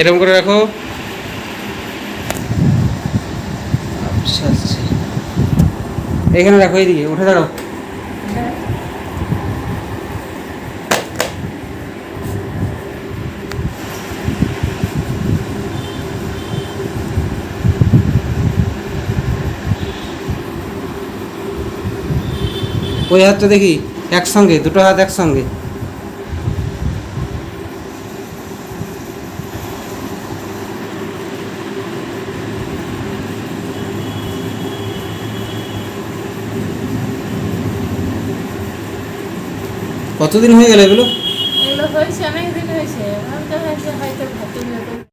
এরকম করে রাখো। এখানে রাখো এইদিকে উঠে দাঁড়াও। ওই হাতটা দেখি, একসঙ্গে, দুটো হাত একসঙ্গে। কতদিন হয়ে গেল এগুলো? এগুলো হয়েছে অনেক দিন হয়েছে। হয়তো হয়তো